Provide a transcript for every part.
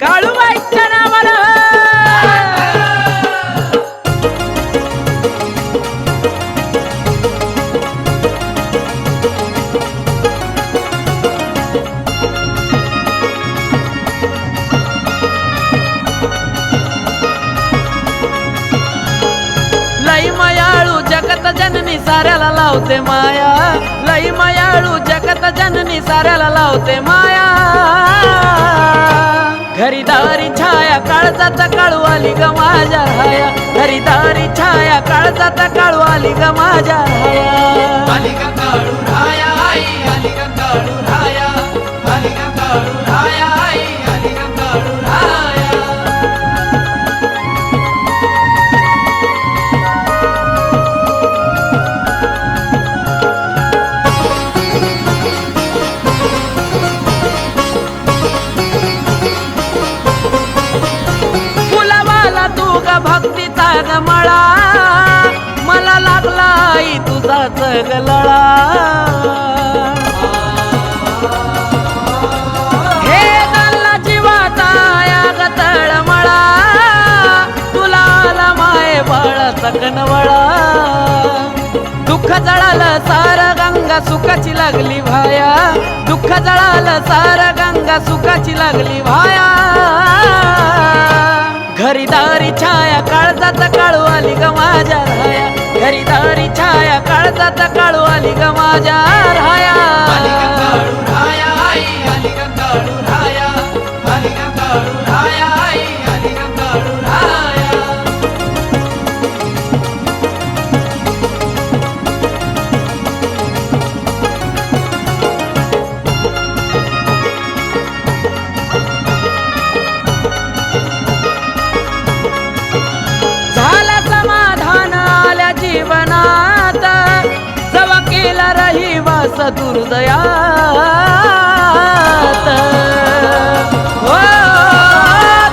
काळूबाईच्या नावानं. लई मयाळू जगत जननी साऱ्याला लावते माया. लई मयाळू जगत जननी साऱ्याला लावते माया. हरिदारी छाया काळजाचा काळू आली ग माझ्या राया छाया काळजाचा काळू आली ग माझ्या राया तुझाच हे गल्ला जीवाचा या तळमळा तुला आला माय बाळ सकनवळा दुःख जळालं सार गंगा सुखाची लागली भाया. दुःख जळालं सार गंगा सुखाची लागली भाया. घरीदारी छाया काळ काळू आली ग माझ्या. दुर्दयात. हो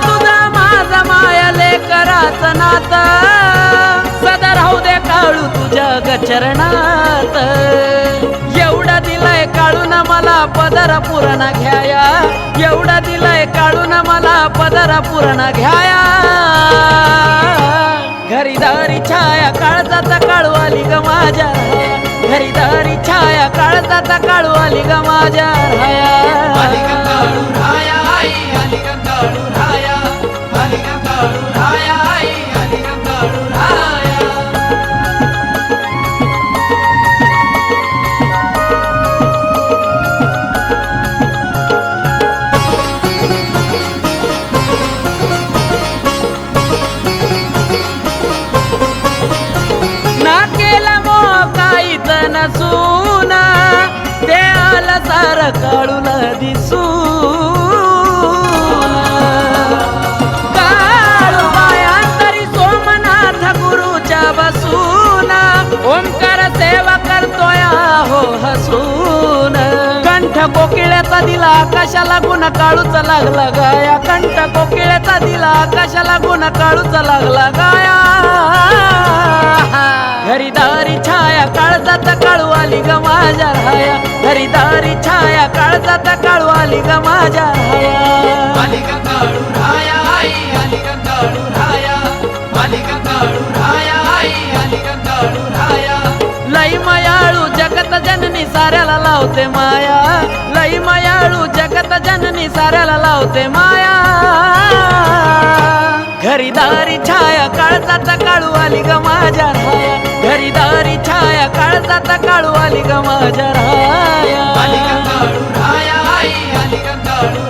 तुझा माझा माया लेकराच नात. सदा राहू दे काळू तुझ्या गचरणात. एवढा दिलाय काळून मला पदर पुरण घ्याया. एवढा दिलाय काळून मला पदर पुरण घ्याया. घरीदारी छाया काळजाचा काळू आली ग माझ्या. घरीदारी छाया काळजात काळू आली ग माझ्या नसून ते आलं सार काळूला दिसून काळू बायांतरी सोमनाथ गुरुच्या बसून ओंकार सेवा करतोय हो हसून. कंठ कोकिळ्याचा दिला आकाशाला गुण काळूचा लागला गाया? कंठ कोकिळ्याचा दिला आकाशाला गुण काळूचा लागला गाया? घरीदारी छाया काळजात काळू आली ग माझ्या राया. छाया काळजात काळू आली ग माझ्या राया. बालिका काळू राया आई काळू राया. बालिका काळू राया आई बालिका काळू राया. लई मयाळू जगत जननी साऱ्याला लावते माया. लई मयाळू जगत जननी साऱ्याला लावते माया. घरीदारी छाया काळजात काळू आली ग माझ्या राया. घरीदारी आता काळू आली ग माझ्या राया. आली गंगाळू राया आई आली गंगाळू